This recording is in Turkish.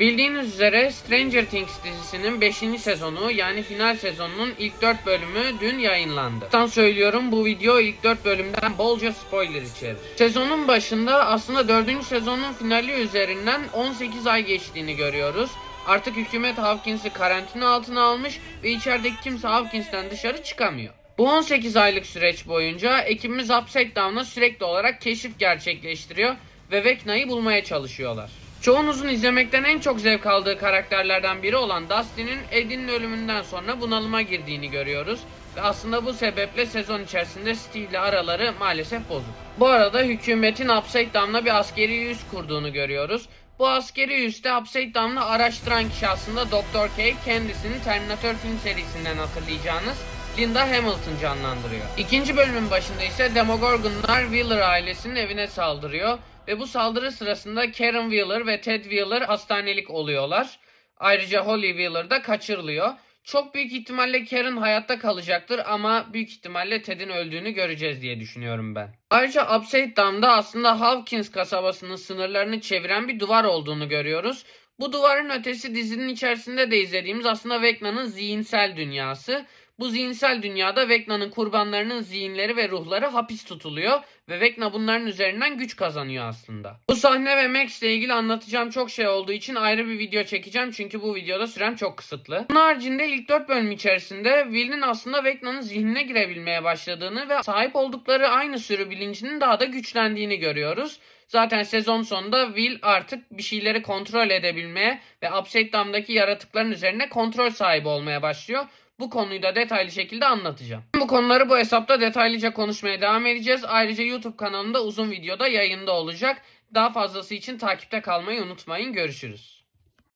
Bildiğiniz üzere Stranger Things dizisinin 5. sezonu yani final sezonunun ilk 4 bölümü dün yayınlandı. Tam söylüyorum bu video ilk 4 bölümden bolca spoiler içerir. Sezonun başında aslında 4. sezonun finali üzerinden 18 ay geçtiğini görüyoruz. Artık hükümet Hawkins'i karantina altına almış ve içerideki kimse Hawkins'ten dışarı çıkamıyor. Bu 18 aylık süreç boyunca ekibimiz Upside Down'la sürekli olarak keşif gerçekleştiriyor ve Vecna'yı bulmaya çalışıyorlar. Çoğunuzun izlemekten en çok zevk aldığı karakterlerden biri olan Dustin'in Eddie'nin ölümünden sonra bunalıma girdiğini görüyoruz. Ve aslında bu sebeple sezon içerisinde Steve ile araları maalesef bozuk. Bu arada hükümetin Upside Down'la bir askeri üs kurduğunu görüyoruz. Bu askeri üste Upside Down'la araştıran kişi aslında Dr. K. Kendisini Terminator film serisinden hatırlayacağınız Linda Hamilton canlandırıyor. İkinci bölümün başında ise Demogorgonlar Wheeler ailesinin evine saldırıyor ve bu saldırı sırasında Karen Wheeler ve Ted Wheeler hastanelik oluyorlar. Ayrıca Holly Wheeler da kaçırılıyor. Çok büyük ihtimalle Karen hayatta kalacaktır ama büyük ihtimalle Ted'in öldüğünü göreceğiz diye düşünüyorum ben. Ayrıca Upside Down'da aslında Hawkins kasabasının sınırlarını çeviren bir duvar olduğunu görüyoruz. Bu duvarın ötesi dizinin içerisinde de izlediğimiz aslında Vecna'nın zihinsel dünyası. Bu zihinsel dünyada Vecna'nın kurbanlarının zihinleri ve ruhları hapis tutuluyor ve Vecna bunların üzerinden güç kazanıyor aslında. Bu sahne ve Max ile ilgili anlatacağım çok şey olduğu için ayrı bir video çekeceğim çünkü bu videoda sürem çok kısıtlı. Bunun haricinde ilk 4 bölüm içerisinde Will'in aslında Vecna'nın zihnine girebilmeye başladığını ve sahip oldukları aynı sürü bilincinin daha da güçlendiğini görüyoruz. Zaten sezon sonunda Will artık bir şeyleri kontrol edebilmeye ve Upside Down'daki yaratıkların üzerine kontrol sahibi olmaya başlıyor. Bu konuyu da detaylı şekilde anlatacağım. Bu konuları bu hesapta detaylıca konuşmaya devam edeceğiz. Ayrıca YouTube kanalında uzun videoda yayında olacak. Daha fazlası için takipte kalmayı unutmayın. Görüşürüz.